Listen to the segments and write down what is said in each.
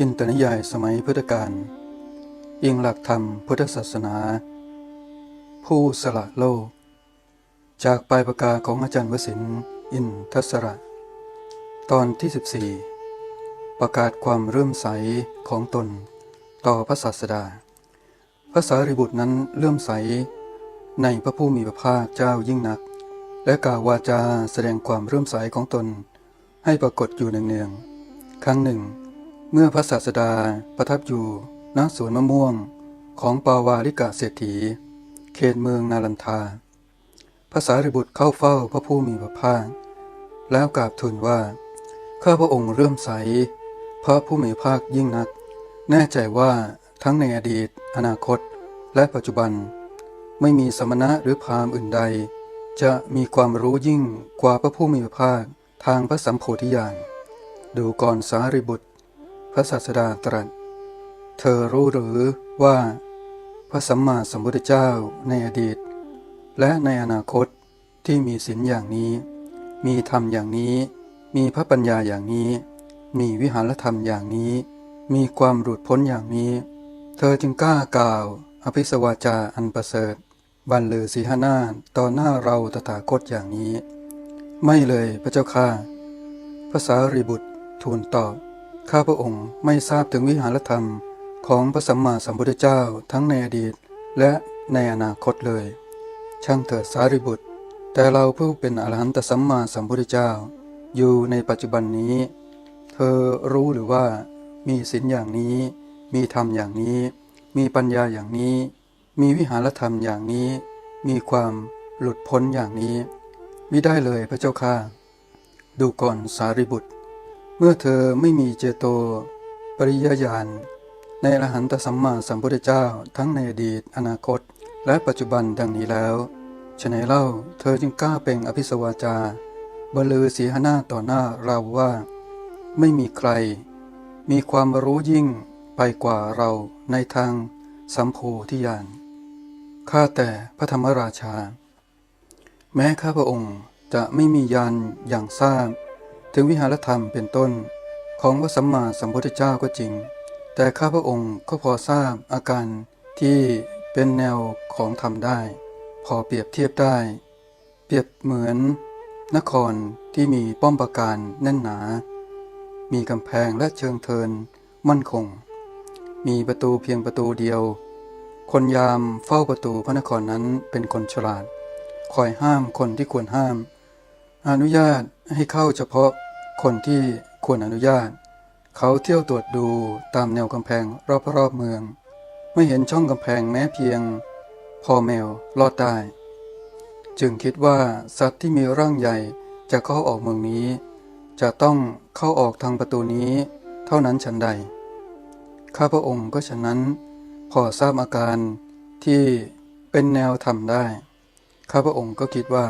จินตนิยายสมัยพุทธกาลอิงหลักธรรมพุทธศาสนา ผู้สละโลก จากปลายปากกาของอาจารย์วสินอินทศระ ตอนที่ 14 ประกาศความเริ่มใสของตนต่อพระศาสดา พระสารีบุตรนั้นเลื่มใสในพระผู้มีพระภาคเจ้ายิ่งนัก และกล่าววาจาแสดงความเริ่มใสของตน ให้ปรากฏอยู่เนืองๆครั้งหนึ่ง เมื่อพระศาสดาประทับอยู่ณสวนมะม่วงของปาวาลิกะเศรษฐี เขตเมืองนาลันทาพระสารีบุตรเข้าเฝ้าพระผู้มีพระภาค แล้วกราบทูลว่า ข้าพระองค์เริ่มใส พระผู้มีพระภาคยิ่งนัก แน่ใจว่าทั้งในอดีต อนาคต และปัจจุบัน ไม่มีสมณะหรือพราหมณ์อื่นใด จะมีความรู้ยิ่งกว่าพระผู้มีพระภาคทางพระสัมโพธิญาณดูก่อนสารีบุตร พระศาสดาตรัส เธอรู้หรือว่า พระสัมมาสัมพุทธเจ้าในอดีต และในอนาคตที่มีศีลอย่างนี้ มีธรรมอย่างนี้ มีพระปัญญาอย่างนี้ มีวิหารธรรมอย่างนี้ มีความหลุดพ้นอย่างนี้ เธอจึงกล้ากล่าว อภิสวาจาอันประเสริฐบันลือสีหนาต่อหน้าเราตถาคตอย่างนี้ ไม่เลยพระเจ้าข้าพระสารีบุตรทูลตอบ ข้าพระองค์ไม่ทราบถึงวิหารธรรมของพระสัมมาสัมพุทธเจ้าทั้งในอดีตและในอนาคตเลย ช่างเถิดสารีบุตร แต่เราผู้เป็นอรหันตสัมมาสัมพุทธเจ้า อยู่ในปัจจุบันนี้ เธอรู้หรือว่า มีศีลอย่างนี้ มีธรรมอย่างนี้ มีปัญญาอย่างนี้ มีวิหารธรรมอย่างนี้ มีความหลุดพ้นอย่างนี้มิได้เลยพระเจ้าข้าดูก่อนสารีบุตร เมื่อเธอไม่มีเจโต ปริยญาณ ในอรหันตสัมมาสัมพุทธเจ้าทั้งในอดีต อนาคต และปัจจุบันดังนี้แล้วฉะไหนเล่าเธอจึงกล้าเป็นอภิสวาจาบลือสีหน้าต่อหน้าเราว่า ไม่มีใคร มีความรู้ยิ่งไปกว่าเราในทางสัมโพธิญาณข้าแต่พระธรรมราชา แม้ข้าพระองค์จะไม่มียานอย่างทราบ ถึงวิหารธรรมเป็นต้น ของพระสัมมาสัมพุทธเจ้าก็จริง แต่ข้าพระองค์ก็พอทราบอาการที่เป็นแนวของธรรมได้ พอเปรียบเทียบได้ เปรียบเหมือน นครที่มีป้อมปราการแน่นหนา มีกำแพงและเชิงเทินมั่นคง มีประตูเพียงประตูเดียว คนยามเฝ้าประตูพระนครนั้นเป็นคนฉลาด คอยห้ามคนที่ควรห้าม อนุญาตให้เข้าเฉพาะ คนที่ควรอนุญาต เขาเที่ยวตรวจดูตามแนวกำแพงรอบๆเมือง ไม่เห็นช่องกำแพงแม้เพียง พอแมวลอดได้จึงคิดว่าสัตว์ที่มีร่างใหญ่จะเข้าออกเมืองนี้ จะต้องเข้าออกทางประตูนี้เท่านั้นฉันใด ข้าพระองค์ก็ฉะนั้น พอทราบอาการที่เป็นแนวทำได้ ข้าพระองค์ก็คิดว่า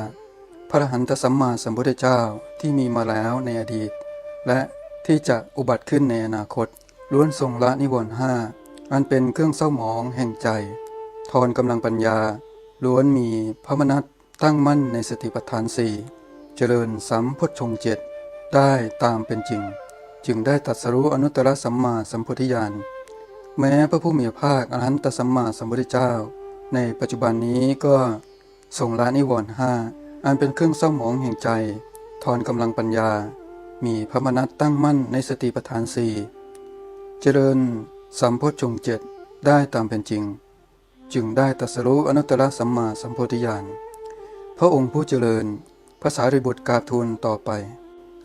พระหันตสัมมาสัมพุทธเจ้าที่มีมาแล้วในอดีต และที่จะอุบัติขึ้นในอนาคต ล้วนทรงละนิวรณ์ห้าอันเป็นเครื่องเศร้าหมองแห่งใจ ทอนกำลังปัญญา ล้วนมีพระมนัตตั้งมั่นในสติปัฏฐานสี่เจริญสัมพุทธชงเจ็ดได้ตามเป็นจริง จึงได้ตัดสรู้อนุตตรสัมมาสัมพุทธญาณแม้พระผู้มีพระภาคอรหันตสัมมาสัมพุทธเจ้า ในปัจจุบันนี้ก็ทรงละนิวรณ์ห้า อันเป็นเครื่องเศร้าหมองแห่งใจ ทอนกำลังปัญญา มีพระมนัตตั้งมั่นในสติปัฏฐานสี่เจริญสัมโพชฌงเจ็ดได้ตามเป็นจริง จึงได้ตรัสรู้อนุตตรสัมมาสัมโพธิญาณพระองค์ผู้เจริญพระสารีบุตรกาบทูลต่อไป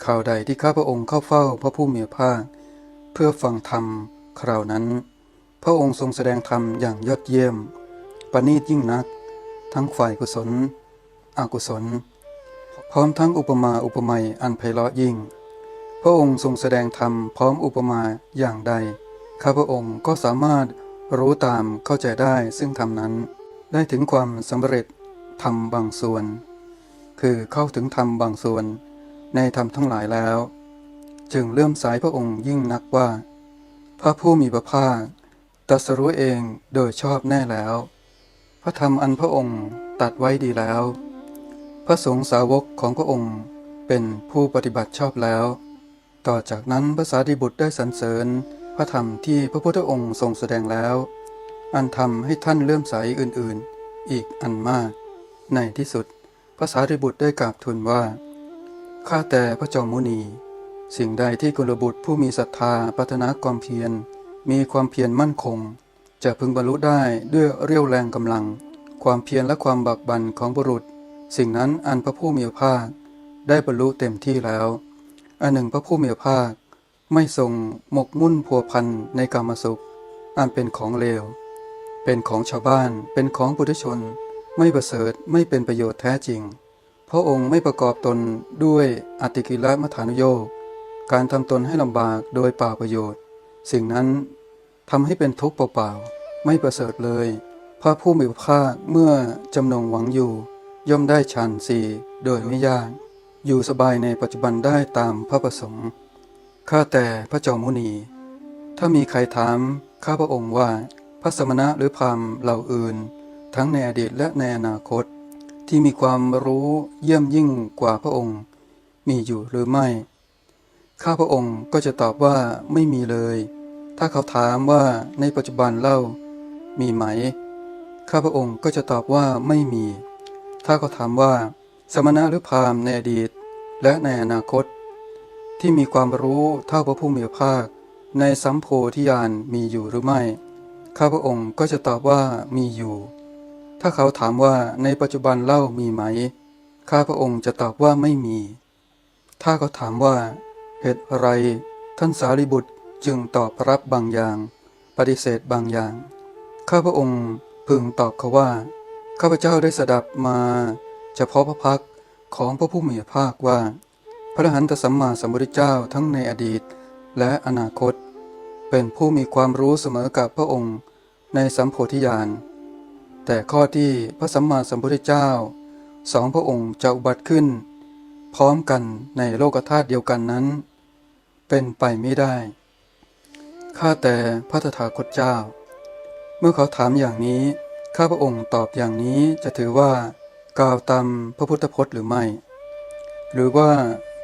ข่าวใดที่ข้าพระองค์เข้าเฝ้าพระผู้มีพระภาคเพื่อฟังธรรมคราวนั้น พระองค์ทรงแสดงธรรมอย่างยอดเยี่ยมประณีตยิ่งนัก ทั้งฝ่ายกุศล อกุศล พร้อมทั้งอุปมาอุปไมยอันไพเราะยิ่ง พระองค์ทรงแสดงธรรมพร้อมอุปมาอย่างใด ข้าพระองค์ก็สามารถรู้ตามเข้าใจได้ซึ่งธรรมนั้น ได้ถึงความสำเร็จธรรมบางส่วน คือเข้าถึงธรรมบางส่วน ในธรรมทั้งหลายแล้ว จึงเลื่อมสายพระองค์ยิ่งนักว่า พระผู้มีพระภาคตรัสรู้เองโดยชอบแน่แล้ว พระธรรมอันพระองค์ตัดไว้ดีแล้ว พระสงฆ์สาวกของพระองค์เป็นผู้ปฏิบัติชอบแล้ว ต่อจากนั้นพระสารีบุตรได้สรรเสริญพระธรรมที่พระพุทธองค์ทรงแสดงแล้ว อันทำให้ท่านเลื่อมใสอื่นๆ อีกอันมาก ในที่สุดพระสารีบุตรได้กราบทูลว่า ข้าแต่พระจอมมุนี สิ่งใดที่กุลบุตรผู้มีศรัทธาปรารถนาความเพียร มีความเพียรมั่นคง จะพึงบรรลุได้ด้วยเรี่ยวแรงกำลัง ความเพียรและความบักบันของบุรุษ สิ่งนั้นอันพระผู้มีพระภาคได้บรรลุเต็มที่แล้ว อันหนึ่งพระผู้มีพระภาคไม่ทรงหมกมุ่นพัวพันในกามสุข อันเป็นของเลว เป็นของชาวบ้าน เป็นของปุถุชน ไม่ประเสริฐ ไม่เป็นประโยชน์แท้จริง พระองค์ไม่ประกอบตนด้วยอติกิลมัฐานุโยกการทำตนให้ลำบากโดยเปล่าประโยชน์ สิ่งนั้นทำให้เป็นทุกข์เปล่าๆ ไม่ประเสริฐเลย พระผู้มีพระภาคเมื่อจำนงหวังอยู่ ย่อมได้ฌานสี่โดยไม่ยาก อยู่สบายในปัจจุบันได้ตามพระประสงค์ข้าแต่พระจอมมุนี ถ้ามีใครถามข้าพระองค์ว่าพระสมณะหรือพราหมณ์เหล่าอื่น ทั้งในอดีตและในอนาคต ที่มีความรู้เยี่ยมยิ่งกว่าพระองค์ มีอยู่หรือไม่ ข้าพระองค์ก็จะตอบว่าไม่มีเลย ถ้าเขาถามว่าในปัจจุบันเล่า มีไหม ข้าพระองค์ก็จะตอบว่าไม่มี ถ้าเขาถามว่า สมณะหรือพราหมณ์ในอดีต และในอนาคต ที่มีความรู้เท่าพระผู้มีพระภาค ในสัมโพธิญาณมีอยู่หรือไม่ ข้าพระองค์ก็จะตอบว่ามีอยู่ ถ้าเขาถามว่าในปัจจุบันเล่ามีไหม ข้าพระองค์จะตอบว่าไม่มี ถ้าเขาถามว่าเหตุอะไร ท่านสารีบุตรจึงตอบรับบางอย่าง ปฏิเสธบางอย่าง ข้าพระองค์พึงตอบเขาว่า ข้าพเจ้าได้สดับมาเฉพาะพระพักของพระผู้มีพระภาคว่า พระหันตสัมมาสัมพุทธเจ้าทั้งในอดีตและอนาคต เป็นผู้มีความรู้เสมอกับพระองค์ในสัมโพธิญาณ แต่ข้อที่พระสัมมาสัมพุทธเจ้าสองพระองค์จะอุบัติขึ้น พร้อมกันในโลกธาตุเดียวกันนั้น เป็นไปไม่ได้ ข้าแต่พระตถาคตเจ้า เมื่อเขาถามอย่างนี้ ข้าพระองค์ตอบอย่างนี้จะถือว่ากล่าวตามพระพุทธพจน์หรือไม่ หรือว่า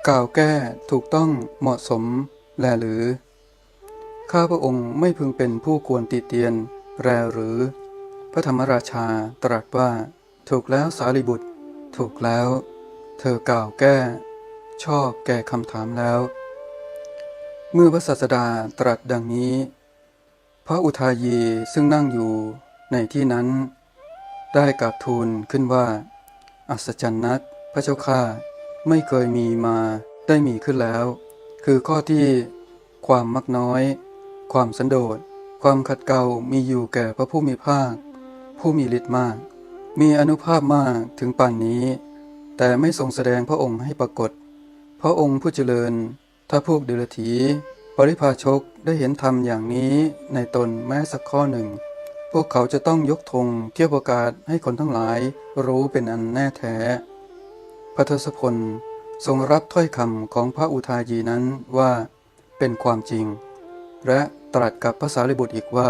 กล่าวแก้ถูกต้องเหมาะสมแลหรือ ข้าพระองค์ไม่พึงเป็นผู้ควรติเตียนแรหรือ พระธรรมราชาตรัสว่า ถูกแล้วสารีบุตร ถูกแล้ว เธอกล่าวแก้ ชอบแก่คำถามแล้ว เมื่อพระศาสดาตรัสดังนี้ พระอุทายีซึ่งนั่งอยู่ ในที่นั้น ได้กราบทูลขึ้นว่า อัศจรรย์นักพระเจ้าข้าไม่เคยมีมาได้มีขึ้นแล้ว คือข้อที่ความมักน้อย ความสันโดษ ความขัดเกลามีอยู่แก่พระผู้มีภาค ผู้มีฤทธิ์มาก มีอนุภาพมากถึงป่านนี้ แต่ไม่ทรงแสดงพระองค์ให้ปรากฏ พระองค์ผู้เจริญ ถ้าพวกเดรัจฉีปริพาชกได้เห็นธรรมอย่างนี้ในตนแม้สักข้อหนึ่ง พวกเขาจะต้องยกธงเที่ยวประกาศให้คนทั้งหลายรู้เป็นอันแน่แท้พระทศพลทรงรับถ้อยคำของพระอุทายีนั้นว่าเป็นความจริง และตรัสกับพระสารีบุตรอีกว่า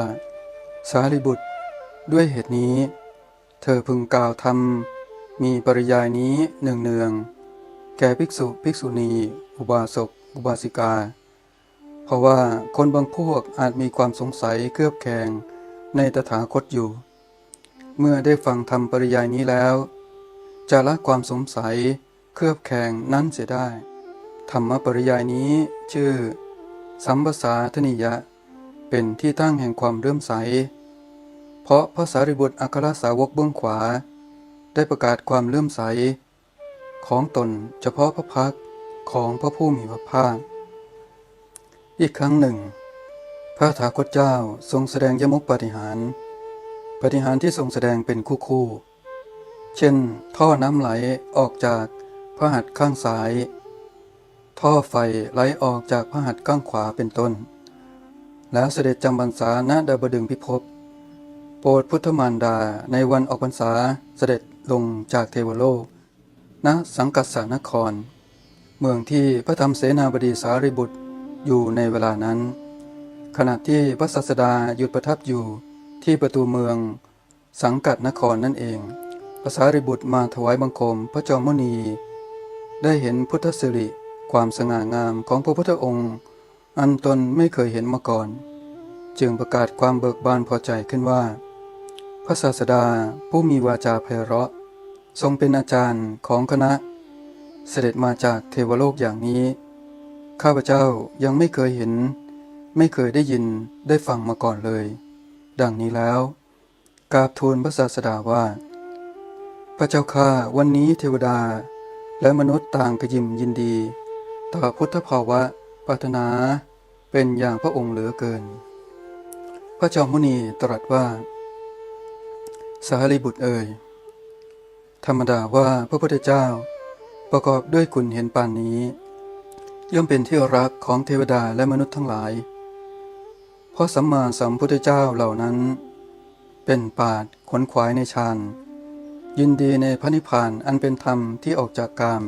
สารีบุตร ด้วยเหตุนี้ เธอพึงกล่าวธรรมมีปริยายนี้เนืองแก่ภิกษุภิกษุณี อุบาสกอุบาสิกา เพราะว่าคนบางพวกอาจมีความสงสัยเครือบแคลง ในตถาคตอยู่ เมื่อได้ฟังธรรมปริยายนี้แล้ว จะละความสงสัยเครือบแคลงนั้นเสียได้ ธรรมปริยายนี้ชื่อ สัมปสาทนิยะ เป็นที่ตั้งแห่งความเลื่มใส เพราะพระสารีบุตรอัครสาวกเบื้องขวา ได้ประกาศความเลื่มใส ของตนเฉพาะพระพักของพระผู้มีพระภาคอีกครั้งหนึ่ง พระถาคตเจ้าทรงแสดงยมุกปฏิหาร ปฏิหารที่ทรงแสดงเป็นคู่คู่ เช่น ท่อน้ำไหลออกจากพระหัตถ์ข้างซ้าย ท่อไฟไหลออกจากพระหัตถ์ข้างขวาเป็นต้น แล้วเสด็จจำพรรษาณดาบดึงพิภพ โปรดพุทธมารดาในวันออกพรรษาเสด็จลงจากเทวโลก ณ สังกัสสานคร เมืองที่พระธรรมเสนาบดีสารีบุตรอยู่ในเวลานั้น ขณะที่พระศาสดาหยุดประทับอยู่ที่ประตูเมืองสังกัดนครนั่นเองพระสารีบุตรมาถวายบังคมพระจอมมุนี ได้เห็นพุทธสิริความสง่างามของพระพุทธองค์ อันตนไม่เคยเห็นมาก่อน จึงประกาศความเบิกบานพอใจขึ้นว่า พระศาสดาผู้มีวาจาไพเราะ ทรงเป็นอาจารย์ของคณะ เสด็จมาจากเทวโลกอย่างนี้ ข้าพเจ้ายังไม่เคยเห็น ไม่เคยได้ยินได้ฟังมาก่อนเลย ดังนี้แล้ว กราบทูลพระศาสดาว่า พระเจ้าข้าวันนี้เทวดา และมนุษย์ต่างกระยิมยินดี ต่อพุทธภาวะปรารถนาเป็นอย่างพระองค์เหลือเกิน พระจอมมุนีตรัสว่า สารีบุตรเอ่ย ธรรมดาว่าพระพุทธเจ้าประกอบด้วยคุณเห็นปานนี้ ย่อมเป็นที่รักของเทวดาและมนุษย์ทั้งหลาย ราะสัมมาสัมพุทธเจ้าเหล่านั้น เป็นปาดขนขวายในฌานยินดีในพระนิพพานอันเป็นธรรมที่ออกจากกาม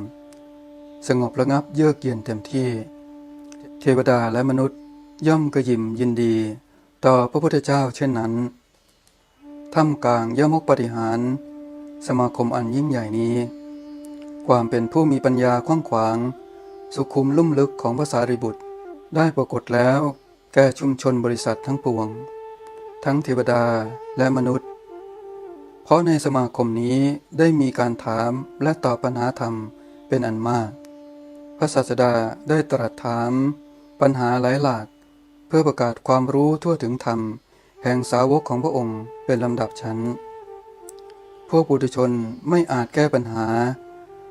สงบระงับเยือกเย็นเต็มที่ เทวดาและมนุษย์ย่อมกระยิมยินดี ต่อพระพุทธเจ้าเช่นนั้นท่ามกลางยมกปฏิหาร สมาคมอันยิ่งใหญ่นี้ ความเป็นผู้มีปัญญากว้างขวาง สุขุมลุ่มลึกของภาษาริบุตรได้ปรากฏแล้ว แก่ชุมชนบริษัททั้งปวง ทั้งเทวดาและมนุษย์ เพราะในสมาคมนี้ได้มีการถามและตอบปัญหาธรรมเป็นอันมาก พระศาสดาได้ตรัสถาม ปัญหาหลายหลาก เพื่อประกาศความรู้ทั่วถึงธรรม แห่งสาวกของพระองค์เป็นลำดับชั้น พวกปุถุชนไม่อาจแก้ปัญหา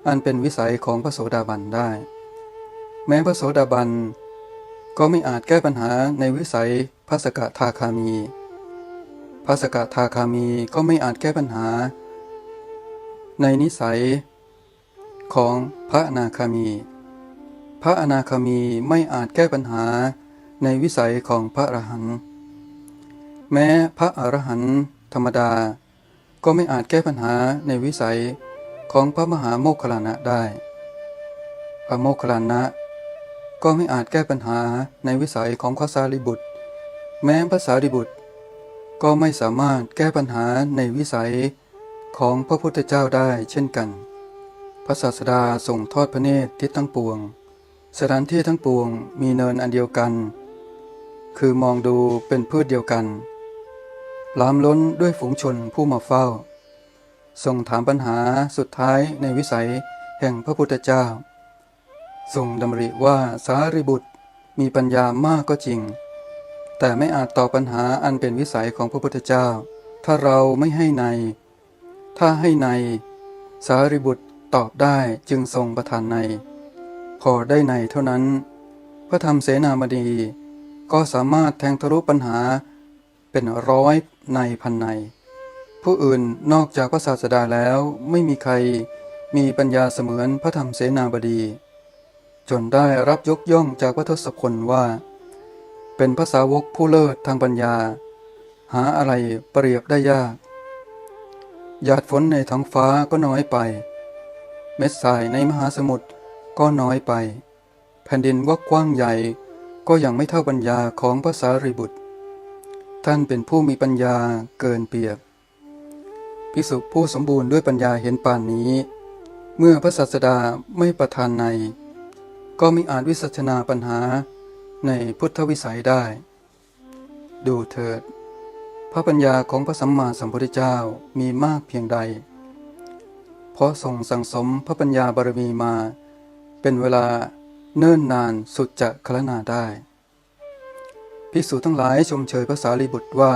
อันเป็นวิสัยของพระโสดาบันได้ แม้พระโสดาบัน ก็ไม่อาจแก้ปัญหาในวิสัยพระสกทาคามีพระสกทาคามีก็ไม่อาจแก้ปัญหา ในนิสัยของพระอนาคามี พระอนาคามีไม่อาจแก้ปัญหาในวิสัยของพระอรหันต์แม้พระอรหันต์ธรรมดา ก็ไม่อาจแก้ปัญหาในวิสัยของพระมหาโมคคลานะได้ พระโมคคลานะ ก็ไม่อาจแก้ปัญหาในวิสัยของพระสารีบุตร แม้พระสารีบุตร ก็ไม่สามารถแก้ปัญหาในวิสัยของพระพุทธเจ้าได้เช่นกัน พระศาสดาส่งทอดพระเนตรทิศทั้งปวง สถานที่ทั้งปวงมีเนินอันเดียวกัน คือมองดูเป็นพืชเดียวกัน ล้ามล้นด้วยฝูงชนผู้มาเฝ้าส่งถามปัญหาสุดท้ายในวิสัยแห่งพระพุทธเจ้า ทรงดำริว่าสารีบุตรมีปัญญามากก็จริง แต่ไม่อาจตอบปัญหาอันเป็นวิสัยของพระพุทธเจ้า ถ้าเราไม่ให้ใน ถ้าให้ใน สารีบุตรตอบได้จึงทรงประทานใน พอได้ในเท่านั้น พระธรรมเสนาบดีก็สามารถแทงทะลุปัญหาเป็นร้อยในพันใน ผู้อื่นนอกจากพระศาสดาแล้วไม่มีใครมีปัญญาเสมือนพระธรรมเสนาบดี จนได้รับยกย่องจากพระทศพลว่า เป็นภาษาวกผู้เลิศทางปัญญา หาอะไรเปรียบได้ยาก หยาดฝนในท้องฟ้าก็น้อยไป เม็ดทรายในมหาสมุทรก็น้อยไป แผ่นดินว่ากว้างใหญ่ก็ยังไม่เท่าปัญญาของภาษารีบุตร ท่านเป็นผู้มีปัญญาเกินเปรียบพิสุผู้สมบูรณ์ด้วยปัญญาเห็นป่านนี้ เมื่อพระศาสดาไม่ประทานใน ก็มิอาจวิสัชนาปัญหาในพุทธวิสัยได้ ดูเถิด พระปัญญาของพระสัมมาสัมพุทธเจ้ามีมากเพียงใด เพราะทรงสั่งสมพระปัญญาบารมีมา เป็นเวลาเนิ่นนานสุดจะคลนาได้ ภิกษุทั้งหลายชมเชยพระสารีบุตรว่า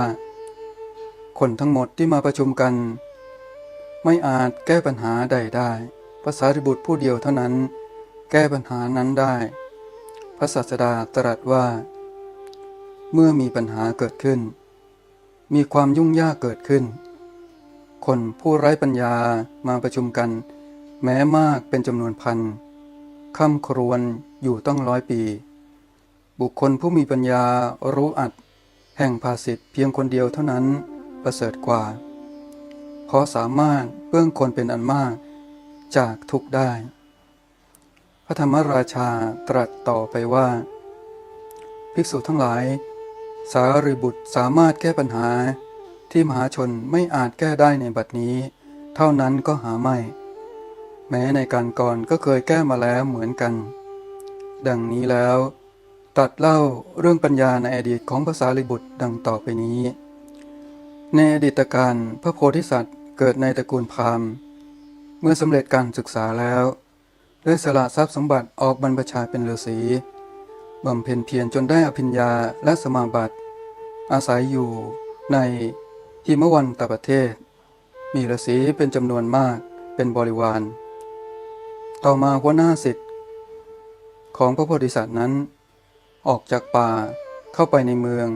คนทั้งหมดที่มาประชุมกัน ไม่อาจแก้ปัญหาใดได้พระสารีบุตรผู้เดียวเท่านั้น แก้ปัญหานั้นได้ พระศาสดาตรัสว่า เมื่อมีปัญหาเกิดขึ้น มีความยุ่งยากเกิดขึ้น คนผู้ไร้ปัญญามาประชุมกัน แม้มากเป็นจำนวนพันค่ำครวนอยู่ต้องร้อยปี บุคคลผู้มีปัญญารู้อัด แห่งภาสิทธิ์เพียงคนเดียวเท่านั้นประเสริฐกว่า เพราะสามารถเบื้องคนเป็นอันมากจากทุกได้ พระธรรมราชาตรัสต่อไปว่า ภิกษุทั้งหลาย สารีบุตรสามารถแก้ปัญหาที่มหาชนไม่อาจแก้ได้ในบัดนี้ เท่านั้นก็หาไม่ แม้ในการก่อนก็เคยแก้มาแล้วเหมือนกัน ดังนี้แล้ว ตัดเล่าเรื่องปัญญาในอดีตของภาษาลิบุตรดังต่อไปนี้ ในอดีตการพระโพธิสัตว์เกิดในตระกูลพราหมณ์ เมื่อสำเร็จการศึกษาแล้ว ได้สละทรัพย์สมบัติออกบรรพชาเป็นฤาษีบำเพ็ญเพียรจนได้อภิญญาและสมาบัติ อาศัยอยู่ในหิมวันตประเทศ มีฤาษีเป็นจำนวนมากเป็นบริวาร ต่อมาหัวหน้าสิทธิ์ของพระโพธิสัตว์นั้น ออกจากป่าเข้าไปในเมือง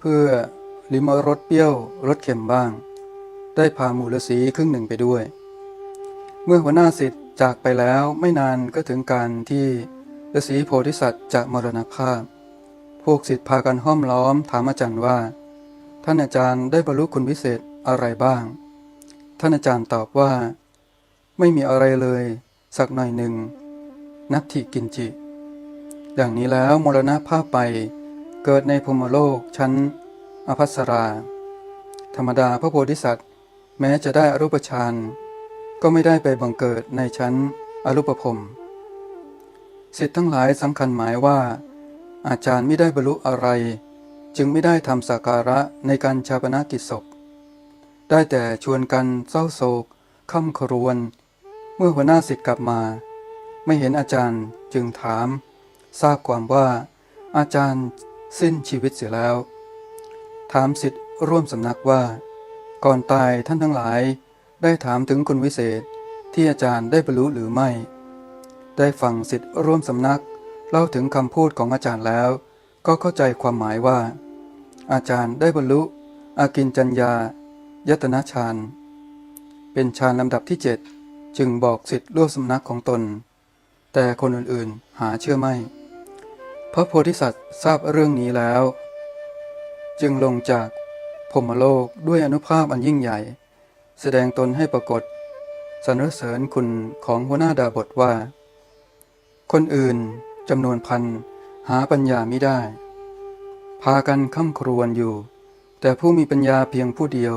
เพื่อลิมรสเปรี้ยวรสเค็มบ้าง ได้พาหมู่ฤาษีครึ่งหนึ่งไปด้วย เมื่อหัวหน้าสิทธิ์ จากไปแล้วไม่นานก็ถึงการที่ฤาษีโพธิสัตว์จะมรณภาพ พวกศิษย์พากันห้อมล้อมถามอาจารย์ว่า ท่านอาจารย์ได้บรรลุคุณวิเศษอะไรบ้าง ท่านอาจารย์ตอบว่า ไม่มีอะไรเลย สักหน่อยหนึ่ง นัตถิกินจิดังนี้แล้วมรณภาพไปเกิดในพมโลกชั้น อภัสรา ธรรมดาพระโพธิสัตว์ แม้จะได้อรูปฌาน ก็ไม่ได้ไปบังเกิดในชั้นอรูปภพสิทธิ์ทั้งหลายสำคัญหมายว่า อาจารย์ไม่ได้บรรลุอะไร จึงไม่ได้ทำสักการะในการชาปนกิจศพ ได้แต่ชวนกันเศร้าโศกค่ำครวญเมื่อหัวหน้าสิทธิ์กลับมา ไม่เห็นอาจารย์จึงถาม ทราบความว่า อาจารย์สิ้นชีวิตเสียแล้ว ถามสิทธิ์ร่วมสำนักว่า ก่อนตายท่านทั้งหลาย ได้ถามถึงคุณวิเศษที่อาจารย์ได้บรรลุหรือไม่ ได้ฟังสิทธิ์ร่วมสำนัก เล่าถึงคำพูดของอาจารย์แล้ว ก็เข้าใจความหมายว่า อาจารย์ได้บรรลุอากินจัญญายตนะฌานเป็นฌานลำดับที่เจ็ดจึงบอกสิทธิ์ร่วมสำนักของตน แต่คนอื่นๆหาเชื่อไม่ พระโพธิสัตว์ทราบเรื่องนี้แล้ว จึงลงจากพมโลกด้วยอนุภาพอันยิ่งใหญ่ แสดงตนให้ปรากฏสรรเสริญคุณของหัวหน้าดาบทว่า คนอื่นจำนวนพันหาปัญญาไม่ได้ พากันค่ำครวญอยู่ แต่ผู้มีปัญญาเพียงผู้เดียว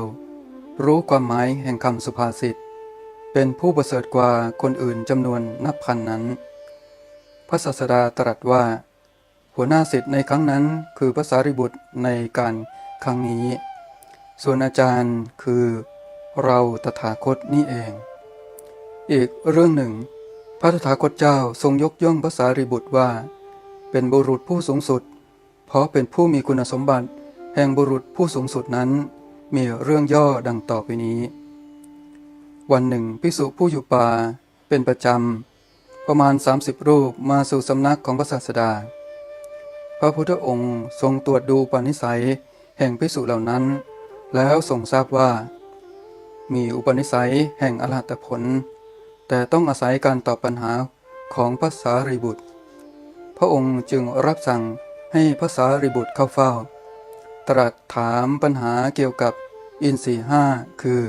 รู้ความหมายแห่งคำสุภาษิต เป็นผู้ประเสริฐกว่าคนอื่นจำนวนนับพันนั้น พระศาสดาตรัสว่า หัวหน้าสิทธิ์ในครั้งนั้นคือพระสารีบุตรในการครั้งนี้ ส่วนอาจารย์คือ เราตถาคตนี่เอง อีกเรื่องหนึ่ง พระตถาคตเจ้าทรงยกย่องพระสารีบุตรว่า เป็นบุรุษผู้สูงสุด เพราะเป็นผู้มีคุณสมบัติ แห่งบุรุษผู้สูงสุดนั้น มีเรื่องย่อดังต่อไปนี้ วันหนึ่งพิสุผู้อยู่ป่าเป็นประจำ ประมาณ 30 รูปมาสู่สำนักของพระศาสดา พระพุทธองค์ทรงตรวจดูปณิสัยแห่งพิสุเหล่านั้น แล้วทรงทราบว่า มีอุปนิสัยแห่งอรหัตผล แต่ต้องอาศัยการตอบปัญหาของพระสารีบุตร พระองค์จึงรับสั่งให้พระสารีบุตรเข้าเฝ้า ตรัสถามปัญหาเกี่ยวกับอินทรีห้าคือ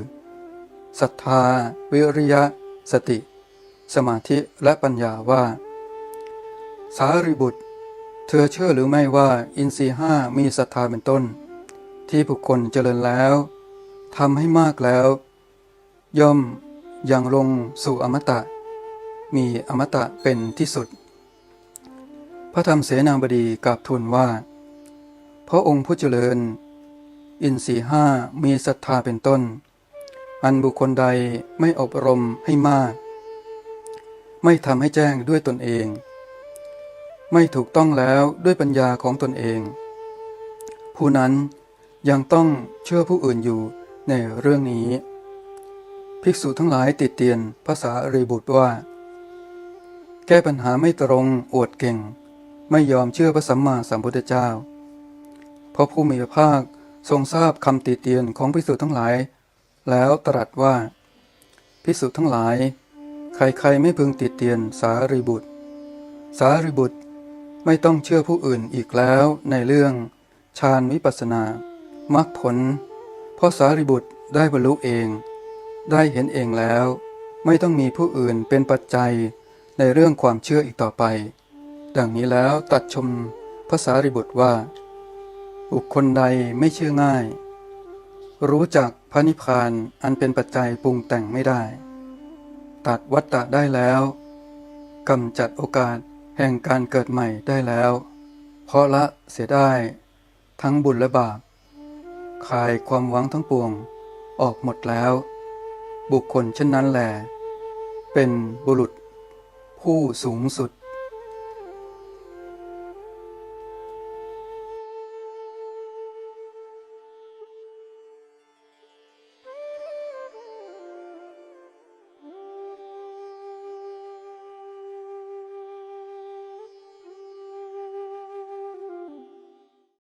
ศรัทธา วิริยะ สติ สมาธิและปัญญาว่า สารีบุตร เธอเชื่อหรือไม่ว่าอินทรีห้ามีศรัทธาเป็นต้น ที่บุคคลเจริญแล้วทำให้มากแล้ว ย่อมยังลงสู่อมตะ มีอมตะเป็นที่สุด พระธรรมเสนาบดีกราบทูลว่าพระองค์ผู้เจริญ อินทรีห้ามีศรัทธาเป็นต้น อันบุคคลใดไม่อบรมให้มาก ไม่ทำให้แจ้งด้วยตนเอง ไม่ถูกต้องแล้วด้วยปัญญาของตนเอง ผู้นั้นยังต้องเชื่อผู้อื่นอยู่ในเรื่องนี้ ภิกษุทั้งหลายติดเตียนภาษารีบุตรว่า แก้ปัญหาไม่ตรงอวดเก่ง ไม่ยอมเชื่อพระสัมมาสัมพุทธเจ้า เพราะผู้มีพระภาคทรงทราบคำติเตียนของภิกษุทั้งหลาย แล้วตรัสว่าภิกษุทั้งหลาย ใครๆไม่พึงติดเตียนสารีบุตร สารีบุตรไม่ต้องเชื่อผู้อื่นอีกแล้วในเรื่องฌานวิปัสสนามรรคผลเพราะสารีบุตรได้บรรลุเอง ได้เห็นเองแล้ว ไม่ต้องมีผู้อื่นเป็นปัจจัยในเรื่องความเชื่ออีกต่อไป ดังนี้แล้วตัดชมภาษาริบุตรว่า บุคคลใดไม่เชื่อง่าย รู้จักพระนิพพานอันเป็นปัจจัยปรุงแต่งไม่ได้ ตัดวัตตะได้แล้วกำจัดโอกาสแห่งการเกิดใหม่ได้แล้ว เพราะละเสียได้ทั้งบุญและบาปคลายความหวังทั้งปวงออกหมดแล้ว บุคคลเช่นนั้นแหลเป็นบุรุษผู้สูงสุด